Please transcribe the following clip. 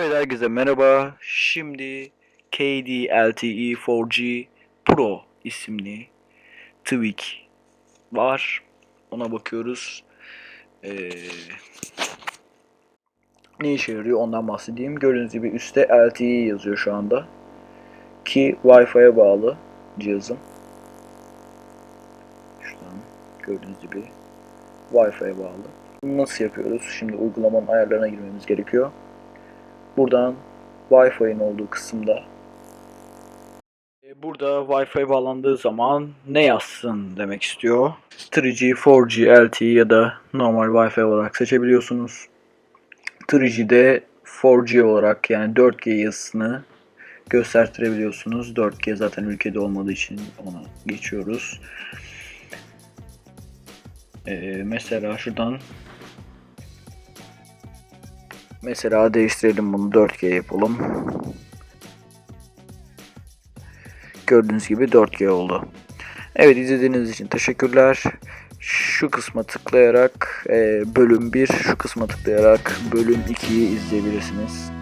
Evet herkese merhaba. Şimdi KD LTE 4G Pro isimli tweak var. Ona bakıyoruz. Ee, ne işe yarıyor ondan bahsedeyim. Gördüğünüz gibi üstte LTE yazıyor şu anda. Ki Wi-Fi'ye bağlı cihazım. Şuradan gördüğünüz gibi Wi-Fi'ye bağlı. Nasıl yapıyoruz? Şimdi uygulamanın ayarlarına girmemiz gerekiyor. Buradan Wi-Fi'nin olduğu kısımda e, burada Wi-Fi bağlandığı zaman ne yazsın demek istiyor. 3G, 4G, LTE ya da normal Wi-Fi olarak seçebiliyorsunuz. 3G'de 4G olarak yani 4G yazısını göstertirebiliyorsunuz. 4G zaten ülkede olmadığı için ona geçiyoruz. Ee, mesela şuradan Mesela değiştirelim bunu 4G yapalım. Gördüğünüz gibi 4G oldu. Evet izlediğiniz için teşekkürler. Şu kısma tıklayarak e, bölüm 1, şu kısma tıklayarak bölüm 2'yi izleyebilirsiniz.